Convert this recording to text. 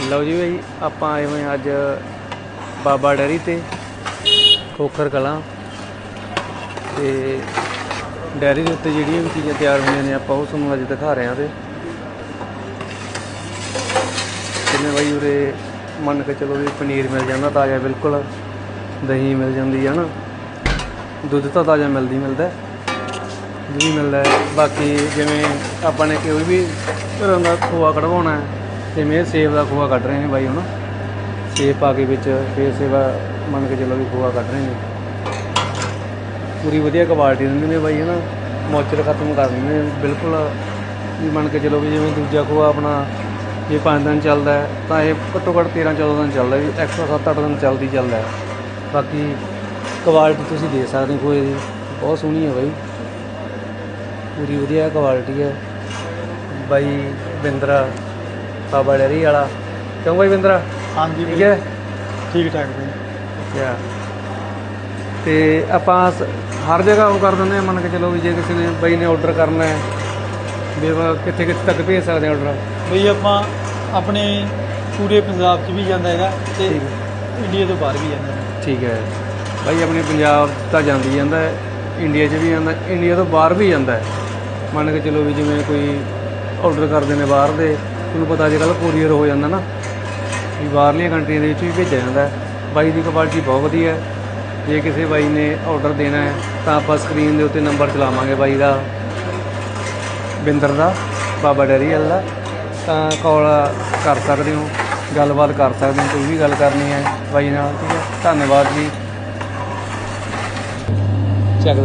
ਲਓ ਜੀ ਭਾਈ ਆਪਾਂ ਆਏ ਹੋਏ ਹਾਂ ਅੱਜ ਬਾਬਾ ਡੈਰੀ ਤੇ ਖੋਖਰ ਕਲਾਂ ਤੇ ਡੈਰੀ ਦੇ ਉੱਤੇ ਜਿਹੜੀਆਂ ਵੀ ਚੀਜ਼ਾਂ ਤਿਆਰ ਹੋਈਆਂ ਨੇ, ਆਪਾਂ ਉਹ ਤੁਹਾਨੂੰ ਅੱਜ ਦਿਖਾ ਰਹੇ ਹਾਂ ਤੇ ਜਿਵੇਂ ਭਾਈ ਉਰੇ ਮੰਨ ਕੇ ਚਲੋ ਵੀ ਪਨੀਰ ਮਿਲ ਜਾਂਦਾ ਤਾਜ਼ਾ, ਬਿਲਕੁਲ ਦਹੀਂ ਮਿਲ ਜਾਂਦੀ ਹੈ ਨਾ, ਦੁੱਧ ਤਾਂ ਤਾਜ਼ਾ ਮਿਲਦੀ ਮਿਲਦਾ ਦੁੱਧ ਮਿਲਦਾ ਬਾਕੀ ਜਿਵੇਂ ਆਪਾਂ ਨੇ ਕੋਈ ਵੀ ਘਰੋਂ ਦਾ ਖੋਆ ਕਢਵਾਉਣਾ ਹੈ ਜਿਵੇਂ ਇਹ ਸੇਬ ਦਾ ਖੋਆ ਕੱਢ ਰਹੇ ਨੇ ਬਾਈ ਹੁਣ। ਸੇਬ ਪਾ ਕੇ ਵਿੱਚ ਫੇਰ ਸੇਵਾ ਮੰਨ ਕੇ ਚੱਲੋ ਵੀ ਖੋਆ ਕੱਢ ਰਹੇ ਨੇ। ਪੂਰੀ ਵਧੀਆ ਕੁਆਲਿਟੀ ਦਿੰਦੇ ਨੇ ਬਾਈ, ਹਨਾ? ਮੋਚਰ ਖਤਮ ਕਰ ਦਿੰਦੇ ਨੇ, ਬਿਲਕੁਲ। ਵੀ ਮੰਨ ਕੇ ਚੱਲੋ ਵੀ ਜਿਵੇਂ ਦੂਜਾ ਖੋਆ ਆਪਣਾ, ਜੇ 5 ਦਿਨ ਚੱਲਦਾ ਤਾਂ ਇਹ ਘੱਟੋ ਘੱਟ 13 14 ਦਿਨ ਚੱਲਦਾ ਵੀ 107 8 ਦਿਨ ਚੱਲਦੀ ਚੱਲਦਾ ਬਾਕੀ ਕੁਆਲਿਟੀ ਤੁਸੀਂ ਦੇ ਸਕਦੇ ਹੋ ਖੋਏ ਦੀ। ਬਹੁਤ ਸੋਹਣੀ ਹੈ ਬਾਈ। ਪੂਰੀ ਵਧੀਆ ਕੁਆਲਿਟੀ ਹੈ। ਬਾਈ ਬਿੰਦਰਾ ਬਾਬਾ ਡੈਰੀ ਵਾਲਾ। ਕਿਉਂ ਬਾਈ ਬਿੰਦਰਾ? ਹਾਂਜੀ ਠੀਕ ਹੈ? ਠੀਕ ਠਾਕ ਬਈ। ਅੱਛਾ। ਤੇ ਆਪਾਂ ਹਰ ਜਗ੍ਹਾ ਉਹ ਕਰ ਦਿੰਦੇ ਆ ਮੰਨ ਕੇ ਚਲੋ ਵੀ ਜੇ ਕਿਸੇ ਨੇ ਬਾਈ ਨੇ ਆਰਡਰ ਕਰਨਾ ਹੈ ਵੀ ਕਿੱਥੇ ਕਿੱਥੇ ਤੱਕ ਭੇਜ ਸਕਦੇ ਆ ਆਰਡਰ ਬਈ ਆਪਾਂ ਆਪਣੇ ਪੂਰੇ ਪੰਜਾਬ 'ਚ ਵੀ ਜਾਂਦਾ ਹੈਗਾ ਤੇ। ਇੰਡੀਆ ਤੋਂ ਬਾਹਰ ਵੀ ਜਾਂਦਾ ਠੀਕ ਹੈ। ਬਾਈ ਆਪਣੇ ਪੰਜਾਬ ਤਾਂ ਜਾਂਦੀ ਜਾਂਦਾ ਹੈ ਇੰਡੀਆ 'ਚ ਵੀ ਜਾਂਦਾ ਇੰਡੀਆ ਤੋਂ ਬਾਹਰ ਵੀ ਜਾਂਦਾ ਹੈ। ਮੰਨ ਕੇ ਚਲੋ ਵੀ ਜਿਵੇਂ ਕੋਈ ਆਰਡਰ ਕਰਦੇ ਨੇ ਬਾਹਰ ਦੇ ਤੁਹਾਨੂੰ ਪਤਾ ਅੱਜ ਕੱਲ੍ਹ ਕੋਰੀਅਰ ਹੋ ਜਾਂਦਾ ਨਾ। ਵੀ ਬਾਹਰਲੀਆਂ ਕੰਟਰੀਆਂ ਦੇ ਵਿੱਚ ਵੀ ਭੇਜਿਆ ਜਾਂਦਾ ਬਾਈ ਦੀ ਕੁਆਲਿਟੀ ਬਹੁਤ ਵਧੀਆ ਹੈ। ਜੇ ਕਿਸੇ ਬਾਈ ਨੇ ਆਰਡਰ ਦੇਣਾ ਹੈ, ਤਾਂ ਆਪਾਂ ਸਕਰੀਨ ਦੇ ਉੱਤੇ ਨੰਬਰ ਚਲਾਵਾਂਗੇ ਬਾਈ ਦਾ। ਬਿੰਦਰ ਦਾ, ਬਾਬਾ ਡੈਰੀ ਵਾਲਾ ਦਾ। ਤਾਂ ਕਾਲ ਕਰ ਸਕਦੇ ਹੋ, ਗੱਲਬਾਤ ਕਰ ਸਕਦੇ ਹੋ, ਕੋਈ ਵੀ ਗੱਲ ਕਰਨੀ ਹੈ ਬਾਈ ਨਾਲ, ਠੀਕ ਹੈ। ਧੰਨਵਾਦ ਜੀ। ਚੈੱਕ